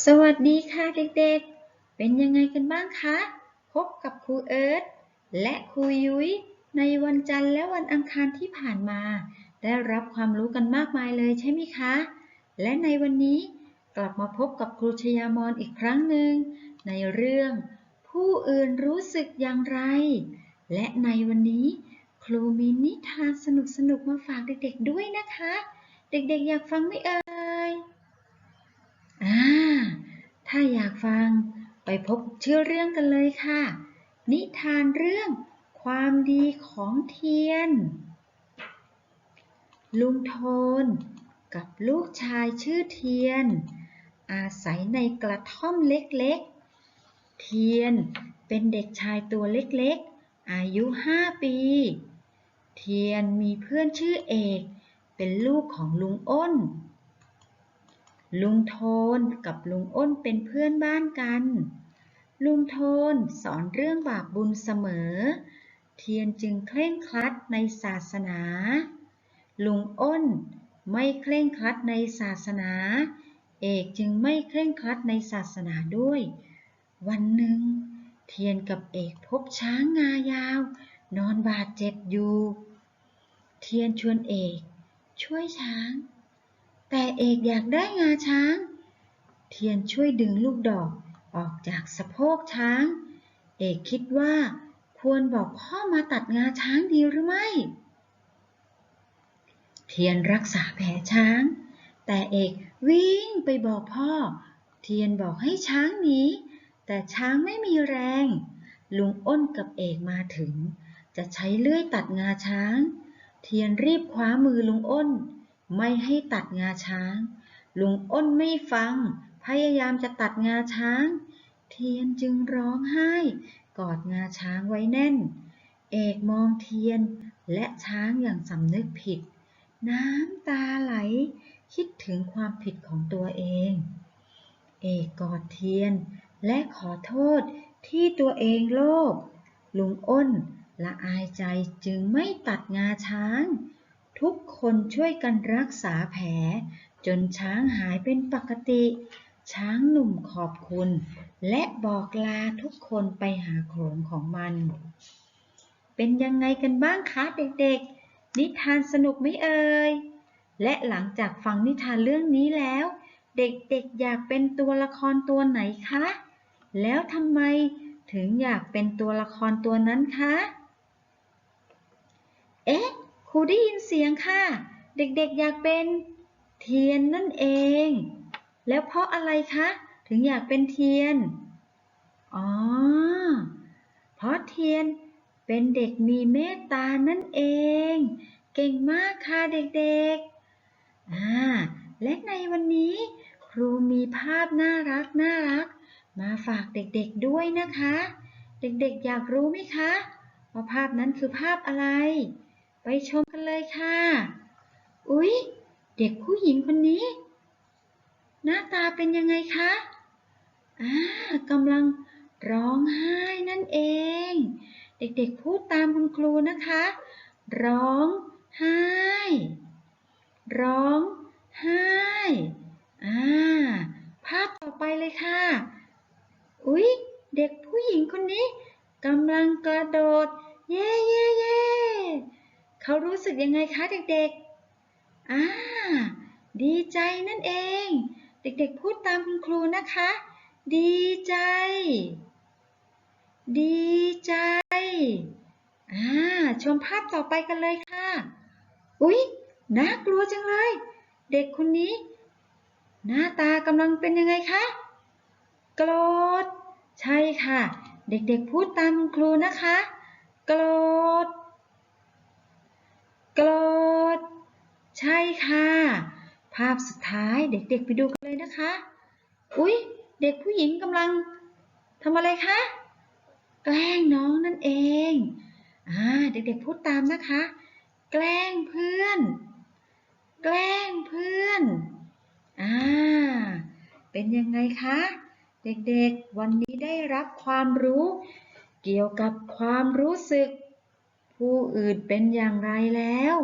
สวัสดีค่ะเด็กๆ เป็นยังไงกันบ้างคะ พบกับครูเอิร์ธและครูยุ้ยในวันจันทร์และวันอังคารที่ผ่านมา ได้รับความรู้กันมากมายเลยใช่ไหมคะ และในวันนี้กลับมาพบกับครูชยามอนอีกครั้งหนึ่งในเรื่อง ผู้อื่นรู้สึกอย่างไร และในวันนี้ครูมีนิทานสนุกๆมาฝากเด็กๆด้วยนะคะ เด็กๆอยากฟังไหมเอ่ยอ่า ถ้าอยากฟังไปพบชื่อเรื่องกันเลยค่ะ นิทานเรื่องความดีของเทียน ลุงโทนกับลูกชายชื่อเทียน อาศัยในกระท่อมเล็กๆ เทียนเป็นเด็กชายตัวเล็กๆ อายุห้าปี เทียนมีเพื่อนชื่อเอก เป็นลูกของลุงอ้น ลุงโทนกับลุงอ้นเป็นเพื่อนบ้านกัน ลุงโทนสอนเรื่องบาปบุญเสมอ เทียนจึงเคร่งครัดในศาสนา ลุงอ้นไม่เคร่งครัดในศาสนา เอกจึงไม่เคร่งครัดในศาสนาด้วย วันหนึ่ง เทียนกับเอกพบช้างงายาว นอนบาดเจ็บอยู่ เทียนชวนเอก ช่วยช้าง แต่เอกอยากได้งาช้าง เทียนช่วยดึงลูกดอกออกจากสะโพกช้าง เอกคิดว่าควรบอกพ่อมาตัดงาช้างดีหรือไม่ เทียนรักษาแผลช้าง แต่เอกวิ่งไปบอกพ่อ เทียนบอกให้ช้างหนี แต่ช้างไม่มีแรง ลุงอ้นกับเอกมาถึง จะใช้เลื่อยตัดงาช้าง เทียนรีบคว้ามือลุงอ้น ไม่ให้ตัดงาช้าง ลุงอ้นไม่ฟัง พยายามจะตัดงาช้าง เทียนจึงร้องไห้ กอดงาช้างไว้แน่น เอกมองเทียนและช้างอย่างสำนึกผิด น้ำตาไหล คิดถึงความผิดของตัวเอง เอกกอดเทียนและขอโทษที่ตัวเองโลภลุงอ้นละอายใจจึงไม่ตัดงาช้าง ทุกคนช่วยกันรักษาแผล จนช้างหายเป็นปกติ ช้างหนุ่มขอบคุณ และบอกลาทุกคนไปหาโขลงของมัน เป็นยังไงกันบ้างคะเด็กๆ นิทานสนุกไหมเอ่ย และหลังจากฟังนิทานเรื่องนี้แล้ว เด็กๆอยากเป็นตัวละครตัวไหนคะ แล้วทำไมถึงอยากเป็นตัวละครตัวนั้นคะ เอ๊ะ ครูได้ยินเสียงค่ะ เด็กๆอยากเป็นเทียนนั่นเอง แล้วเพราะอะไรคะ ถึงอยากเป็นเทียน อ๋อ เพราะเทียนเป็นเด็กมีเมตตานั่นเอง เก่งมากค่ะเด็กๆ อ่า และในวันนี้ครูมีภาพน่ารักน่ารัก มาฝากเด็กๆด้วยนะคะ เด็กๆอยากรู้ไหมคะว่าภาพนั้นคือภาพอะไร ไปชมกันเลยค่ะ อุ๊ย เด็กผู้หญิงคนนี้ หน้าตาเป็นยังไงคะ อ่ากำลังร้องไห้นั่นเอง เด็กๆพูดตามคุณครูนะคะ ร้องไห้ ร้องไห้ อ่า ภาพต่อไปเลยค่ะ อุ๊ย เด็กผู้หญิงคนนี้กำลังกระโดด เย่เย่เย เขารู้สึกยังไงคะเด็กๆ อ่า ดีใจนั่นเอง เด็กๆ พูดตามคุณครูนะคะ ดีใจ ดีใจ อ่า ชมภาพต่อไปกันเลยค่ะ อุ๊ย น่ากลัวจังเลย เด็กคนนี้ หน้าตากำลังเป็นยังไงคะ โกรธ ใช่ค่ะ เด็กๆ พูดตามคุณครูนะคะ โกรธ โกรธ ใช่ค่ะ ภาพสุดท้ายเด็กๆไปดูกันเลยนะคะ อุ๊ย เด็กผู้หญิงกำลังทำอะไรคะ แกล้งน้องนั่นเอง อ่า เด็กๆพูดตามนะคะ แกล้งเพื่อน แกล้งเพื่อน อ่า เป็นยังไงคะ เด็กๆ วันนี้ได้รับความรู้ เกี่ยวกับความรู้สึก ผู้อื่นเป็นอย่างไรแล้ว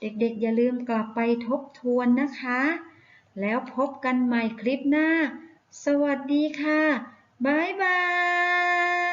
เด็กๆอย่าลืมกลับไปทบทวนนะคะ แล้วพบกันใหม่คลิปหน้า สวัสดีค่ะ บ๊ายบาย